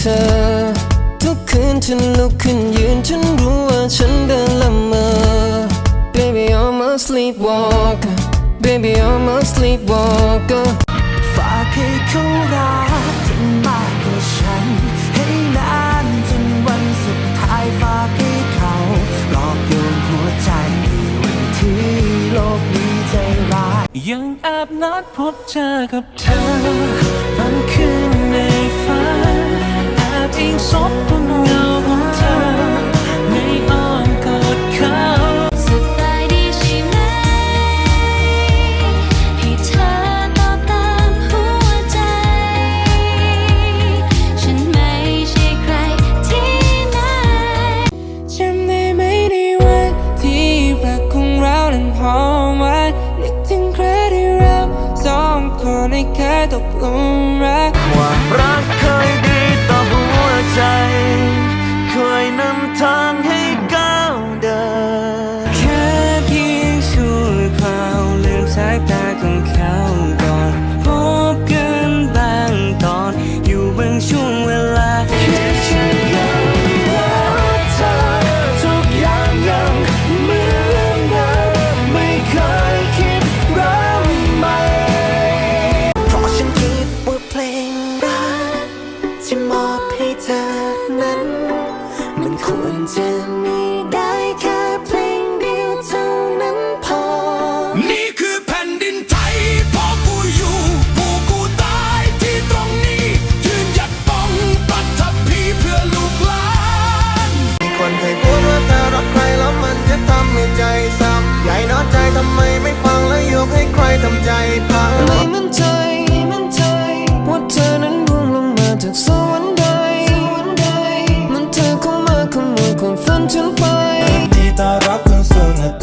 เธอ ทุกคืนฉันลุกขึ้นยืนฉันรู้ว่าฉันเดินละเมอ Baby I'm a sleepwalker Baby I'm a sleepwalker ฝากให้เขารักเธอมากกว่าฉัน ให้นานจนวันสุดท้ายฝากให้เขาหลอกโยนหัวใจวันที่โลกนี้ใจร้ายยังแอบนัดพบเจอกับเธอบางคืนใน ลุมรักความรักเคยดีต่อหัวใจ เคยนำทาง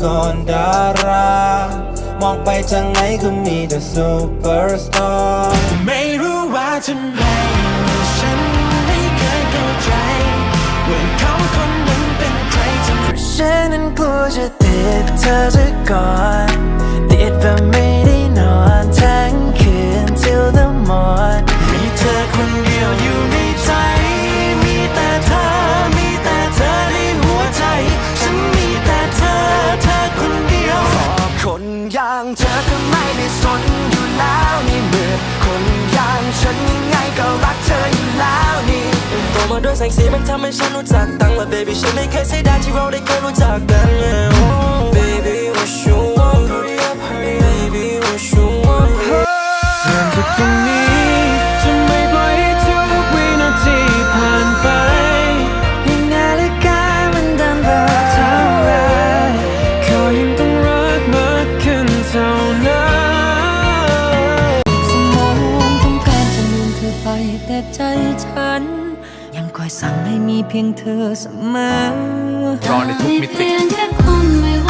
สู่นดารา มองไปทางไหนก็มีแต่ซูเปอร์สตาร์ไม่รู้ว่าทำไมฉันไม่เคยเข้าใจว่าเขาคนนั้นเป็นใครทำไมฉันนั้นกลัวจะติดเธอซะก่อนติดแบบไม่ได้นอนทั้งคืน till the morn มีเธอคนเดียวอยู่ใน แสงสีมันทำให้ฉันรู้จักตั้งและ baby ฉันไม่เคยเสียดายที่เราได้เคยรู้จักกัน Oh, baby what you want hurry up hurry up baby what you want คอยสั่งให้มีเพียงเธอเสมอรอในทุกมิติ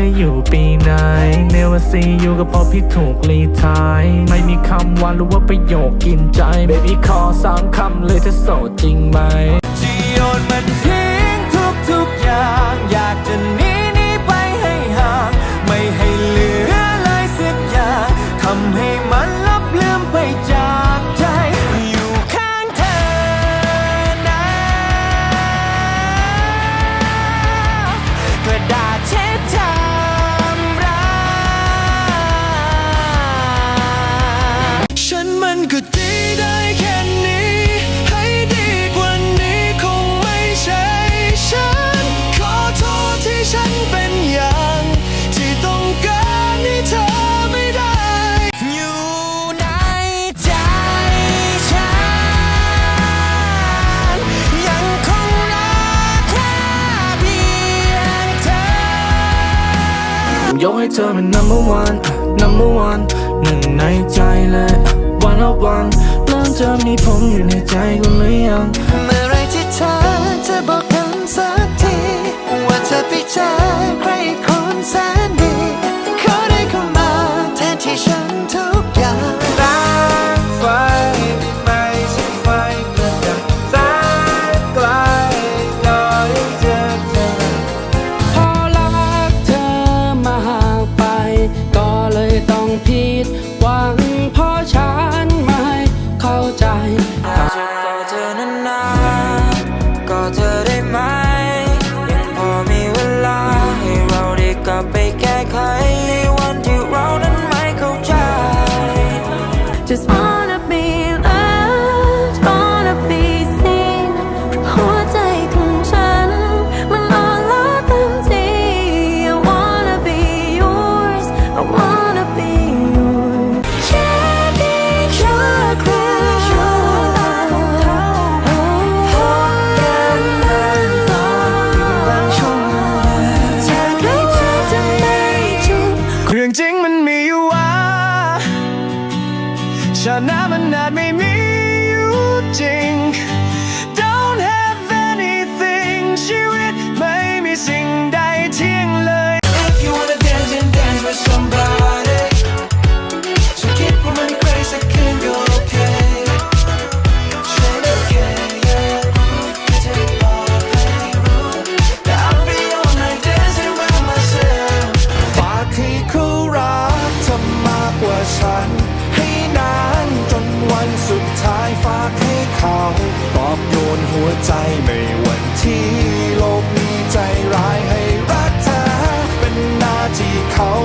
อยู่แล้วนี่เธอยู่ปีไหน เนวซีอยู่กับพ่อพี่ถูกลีทายไม่มีคำว่าหรือว่าประโยคกินใจเบบี้ขอสามคำเลยเธอโสดจริงไหมจีโยนมันทิ้งทุกทุกๆอย่างอยากจะ ยกให้เธอเป็น number one number one หนึ่งในใจเลย one of one เริ่มเจอมีผมอยู่ในใจคุณหรือยัง Don't have anything, she would make. ใจไม่วันที่โลกมีใจร้ายให้รักเธอเป็นหน้าที่เขา